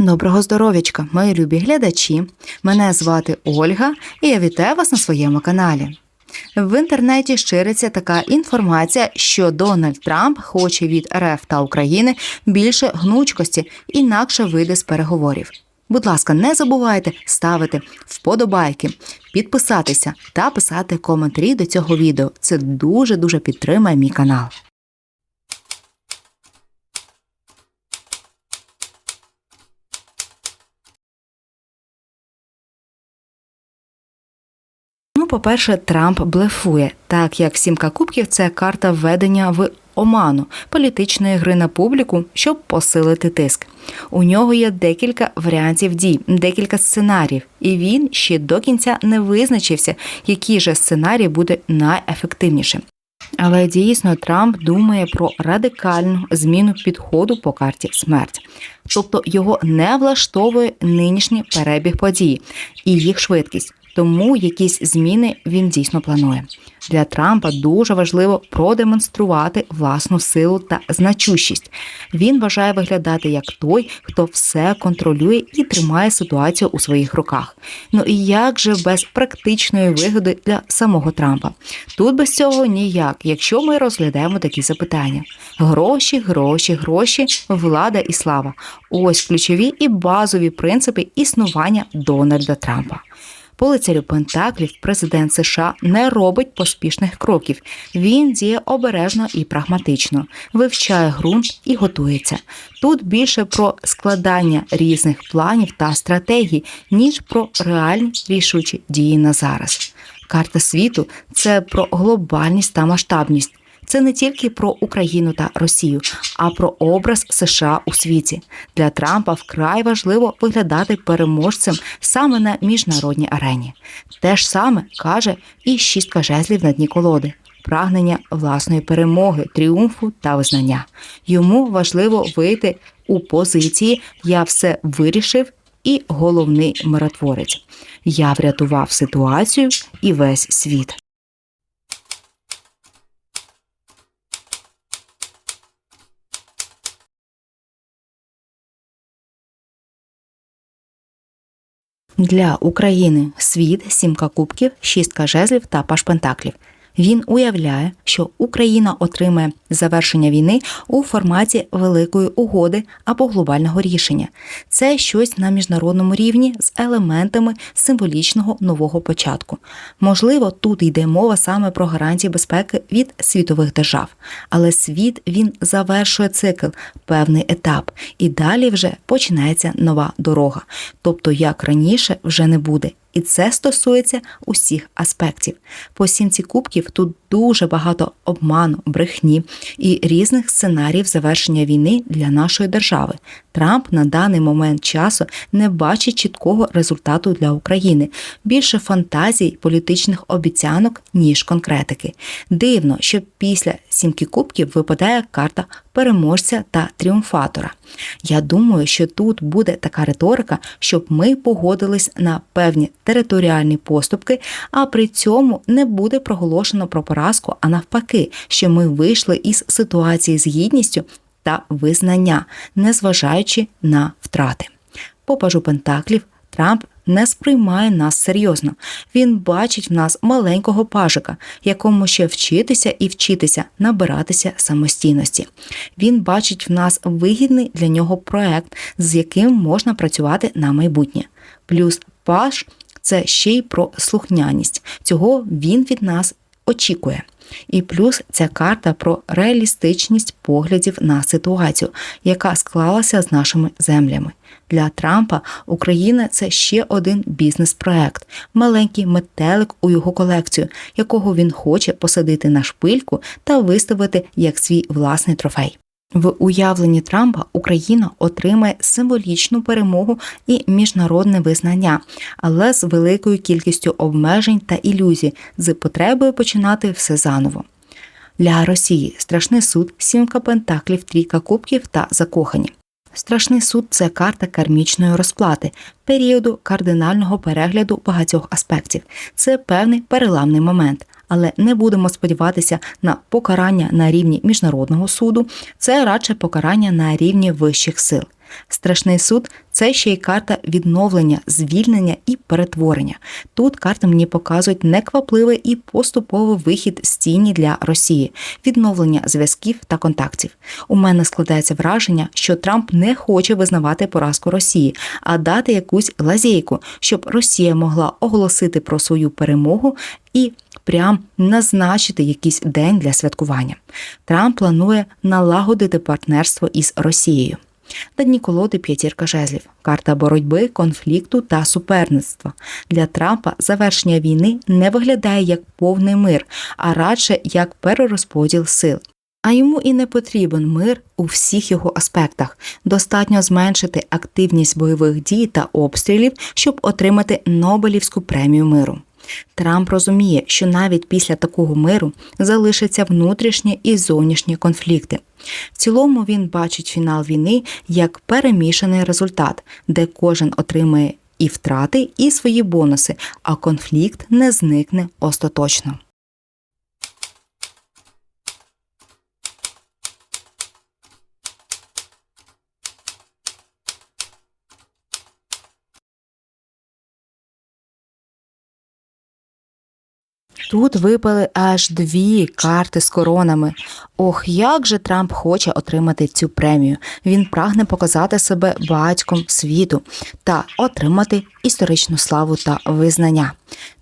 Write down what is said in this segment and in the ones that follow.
Доброго здоров'ячка, мої любі глядачі. Мене звати Ольга, і я вітаю вас на своєму каналі. В інтернеті шириться така інформація, що Дональд Трамп хоче від РФ та України більше гнучкості, інакше вийде з переговорів. Будь ласка, не забувайте ставити вподобайки, підписатися та писати коментарі до цього відео. Це дуже дуже підтримає мій канал. Ну, по-перше, Трамп блефує, так як сімка кубків це карта введення в оману політичної гри на публіку, щоб посилити тиск. У нього є декілька варіантів дій, декілька сценаріїв, і він ще до кінця не визначився, який же сценарій буде найефективнішим. Але дійсно Трамп думає про радикальну зміну підходу по карті смерть. Тобто його не влаштовує нинішній перебіг подій і їх швидкість. Тому якісь зміни він дійсно планує. Для Трампа дуже важливо продемонструвати власну силу та значущість. Він бажає виглядати як той, хто все контролює і тримає ситуацію у своїх руках. Ну і як же без практичної вигоди для самого Трампа? Тут без цього ніяк, якщо ми розглядаємо такі запитання: гроші, гроші, гроші, влада і слава ось ключові і базові принципи існування Дональда Трампа. По Пентаклів президент США не робить поспішних кроків. Він діє обережно і прагматично, вивчає ґрунт і готується. Тут більше про складання різних планів та стратегій, ніж про реальні рішучі дії на зараз. Карта світу це про глобальність та масштабність. Це не тільки про Україну та Росію, а про образ США у світі. Для Трампа вкрай важливо виглядати переможцем саме на міжнародній арені. Те ж саме каже і шістка жезлів на дні колоди. Прагнення власної перемоги, тріумфу та визнання. Йому важливо вийти у позиції Я все вирішив і головний миротворець. Я врятував ситуацію і весь світ. Для України світ, сімка кубків, шістка жезлів та паш пентаклів. Він уявляє, що Україна отримає завершення війни у форматі великої угоди або глобального рішення. Це щось на міжнародному рівні з елементами символічного нового початку. Можливо, тут йде мова саме про гарантії безпеки від світових держав, але світ він завершує цикл, певний етап, і далі вже починається нова дорога. Тобто, як раніше, вже не буде. І це стосується усіх аспектів. По сімці кубків тут дуже багато обману, брехні і різних сценаріїв завершення війни для нашої держави. Трамп на даний момент часу не бачить чіткого результату для України, більше фантазій, політичних обіцянок, ніж конкретики. Дивно, що після сімки кубків випадає карта переможця та тріумфатора. Я думаю, що тут буде така риторика, щоб ми погодились на певні територіальні поступки, а при цьому не буде проголошено про поразку, а навпаки, що ми вийшли із ситуації з гідністю та визнання, незважаючи на втрати. По пажу Пентаклів Трамп не сприймає нас серйозно. Він бачить в нас маленького пажика, якому ще вчитися і вчитися, набиратися самостійності. Він бачить в нас вигідний для нього проект, з яким можна працювати на майбутнє. Плюс паж це ще й про слухняність. Цього він від нас очікує. І плюс ця карта про реалістичність поглядів на ситуацію, яка склалася з нашими землями. Для Трампа Україна це ще один бізнес-проект, маленький метелик у його колекцію, якого він хоче посадити на шпильку та виставити як свій власний трофей. В уявленні Трампа Україна отримає символічну перемогу і міжнародне визнання, але з великою кількістю обмежень та ілюзій, з потребою починати все заново. Для Росії страшний суд, сімка пентаклів, трійка кубків та закохані. Страшний суд це карта кармічної розплати, періоду кардинального перегляду багатьох аспектів. Це певний переламний момент але не будемо сподіватися на покарання на рівні міжнародного суду, це радше покарання на рівні вищих сил. Страшний суд це ще й карта відновлення, звільнення і перетворення. Тут карти мені показують неквапливий і поступовий вихід з тіні для Росії, відновлення зв'язків та контактів. У мене складається враження, що Трамп не хоче визнавати поразку Росії, а дати якусь лазейку, щоб Росія могла оголосити про свою перемогу і прям назначити якийсь день для святкування. Трамп планує налагодити партнерство із Росією. На дні колоди п'ятірка жезлів, карта боротьби, конфлікту та суперництва. Для Трампа завершення війни не виглядає як повний мир, а радше як перерозподіл сил. А йому і не потрібен мир у всіх його аспектах. Достатньо зменшити активність бойових дій та обстрілів, щоб отримати Нобелівську премію миру. Трамп розуміє, що навіть після такого миру залишаться внутрішні і зовнішні конфлікти. В цілому він бачить фінал війни як перемішаний результат, де кожен отримає і втрати, і свої бонуси, а конфлікт не зникне остаточно. Тут випали аж дві карти з коронами. Ох, як же Трамп хоче отримати цю премію. Він прагне показати себе батьком світу та отримати історичну славу та визнання.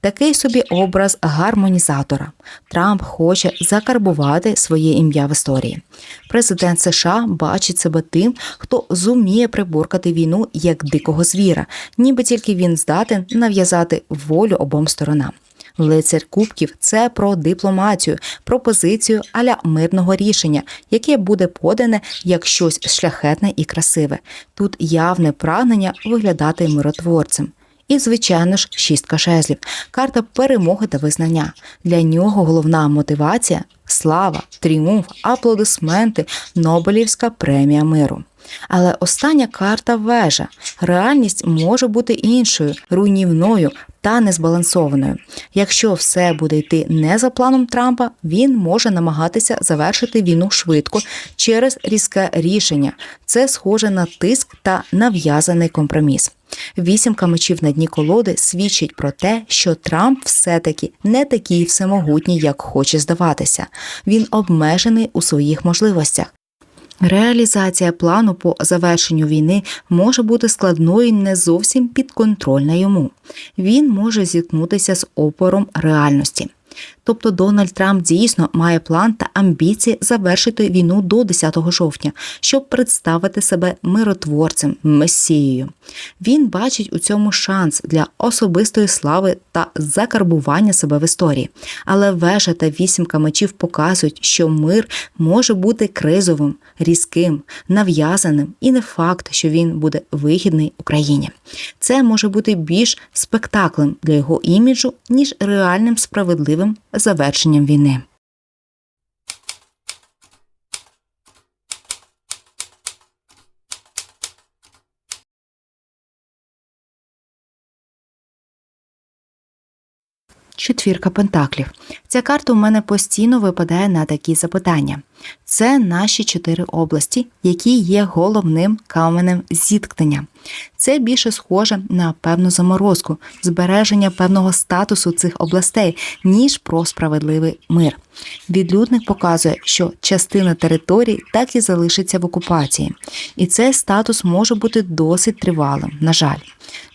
Такий собі образ гармонізатора. Трамп хоче закарбувати своє ім'я в історії. Президент США бачить себе тим, хто зуміє приборкати війну як дикого звіра, ніби тільки він здатен нав'язати волю обом сторонам. Лицар Кубків це про дипломатію, пропозицію аля мирного рішення, яке буде подане як щось шляхетне і красиве. Тут явне прагнення виглядати миротворцем. І, звичайно ж, шістка жезлів, карта перемоги та визнання. Для нього головна мотивація слава, тріумф, аплодисменти, Нобелівська премія миру. Але остання карта вежа. Реальність може бути іншою, руйнівною та незбалансованою. Якщо все буде йти не за планом Трампа, він може намагатися завершити війну швидко через різке рішення. Це схоже на тиск та нав'язаний компроміс. Вісімка мечів на дні колоди свідчить про те, що Трамп все-таки не такий всемогутній, як хоче здаватися. Він обмежений у своїх можливостях. Реалізація плану по завершенню війни може бути складною і не зовсім підконтрольна йому. Він може зіткнутися з опором реальності. Тобто Дональд Трамп дійсно має план та амбіції завершити війну до 10 жовтня, щоб представити себе миротворцем, месією. Він бачить у цьому шанс для особистої слави та закарбування себе в історії. Але вежа та вісімка мечів показують, що мир може бути кризовим, різким, нав'язаним і не факт, що він буде вигідний Україні. Це може бути більш спектаклем для його іміджу, ніж реальним справедливим завершенням війни. Четвірка пентаклів. Ця карта у мене постійно випадає на такі запитання. Це наші чотири області, які є головним каменем зіткнення. Це більше схоже на певну заморозку, збереження певного статусу цих областей, ніж про справедливий мир. Відлюдник показує, що частина територій так і залишиться в окупації, і цей статус може бути досить тривалим, на жаль.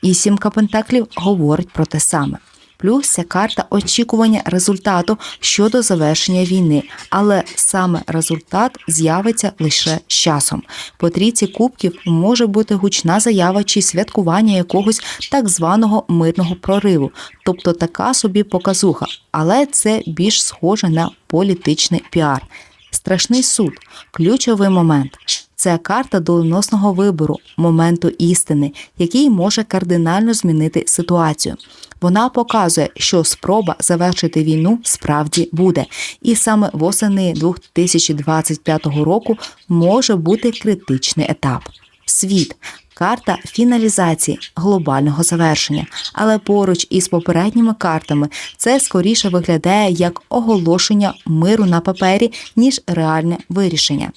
І сімка пентаклів говорить про те саме. Плюс ця карта очікування результату щодо завершення війни, але саме результат з'явиться лише з часом. По трійці кубків може бути гучна заява чи святкування якогось так званого мирного прориву, тобто така собі показуха, але це більш схоже на політичний піар. Страшний суд ключовий момент. Це карта доленосного вибору, моменту істини, який може кардинально змінити ситуацію. Вона показує, що спроба завершити війну справді буде, і саме восени 2025 року може бути критичний етап. Світ карта фіналізації глобального завершення. Але поруч із попередніми картами це скоріше виглядає як оголошення миру на папері, ніж реальне вирішення.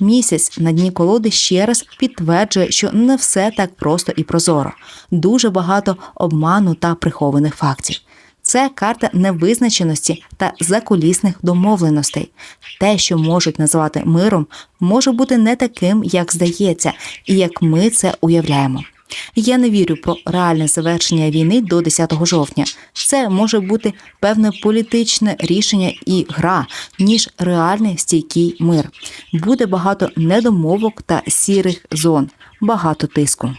Місяць на дні колоди ще раз підтверджує, що не все так просто і прозоро. Дуже багато обману та прихованих фактів. Це карта невизначеності та закулісних домовленостей. Те, що можуть називати миром, може бути не таким, як здається, і як ми це уявляємо. Я не вірю про реальне завершення війни до 10 жовтня. Це може бути певне політичне рішення і гра, ніж реальний стійкий мир. Буде багато недомовок та сірих зон, багато тиску.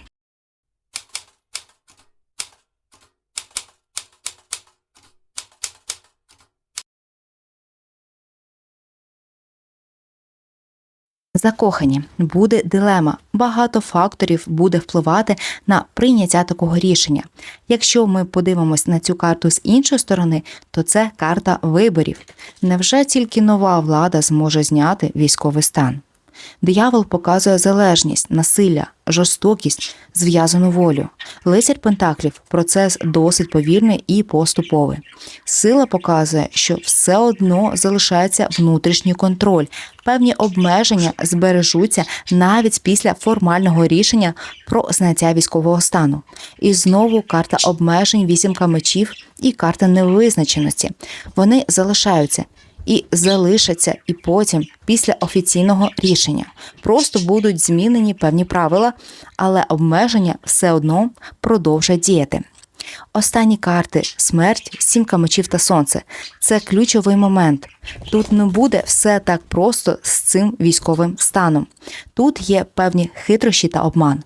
Закохані буде дилема. Багато факторів буде впливати на прийняття такого рішення. Якщо ми подивимось на цю карту з іншої сторони, то це карта виборів. Невже тільки нова влада зможе зняти військовий стан? Диявол показує залежність, насилля, жорстокість, зв'язану волю. Лицар Пентаклів процес досить повільний і поступовий. Сила показує, що все одно залишається внутрішній контроль. Певні обмеження збережуться навіть після формального рішення про зняття військового стану. І знову карта обмежень, вісімка мечів і карта невизначеності. Вони залишаються і залишаться і потім, після офіційного рішення. Просто будуть змінені певні правила, але обмеження все одно продовжать діяти. Останні карти смерть, сімка мечів та сонце це ключовий момент. Тут не буде все так просто з цим військовим станом. Тут є певні хитрощі та обман.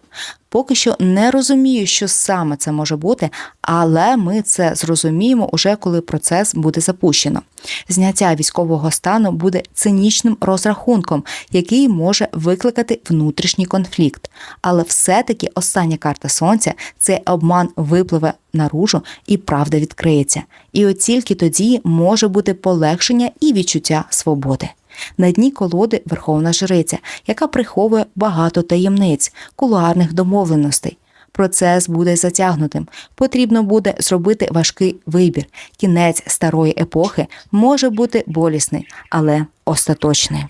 Поки що не розумію, що саме це може бути, але ми це зрозуміємо уже коли процес буде запущено. Зняття військового стану буде цинічним розрахунком, який може викликати внутрішній конфлікт. Але все-таки остання карта сонця цей обман випливе наружу і правда відкриється. І от тільки тоді може бути полегшення і відчуття свободи. На дні колоди Верховна Жриця, яка приховує багато таємниць, кулуарних домовленостей. Процес буде затягнутим. Потрібно буде зробити важкий вибір. Кінець старої епохи може бути болісний, але остаточний.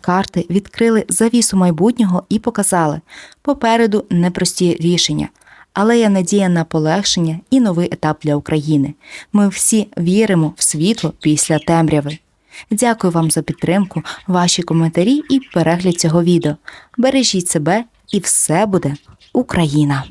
Карти відкрили завісу майбутнього і показали попереду непрості рішення. Але є надія на полегшення і новий етап для України. Ми всі віримо в світло після темряви. Дякую вам за підтримку, ваші коментарі і перегляд цього відео. Бережіть себе, і все буде Україна!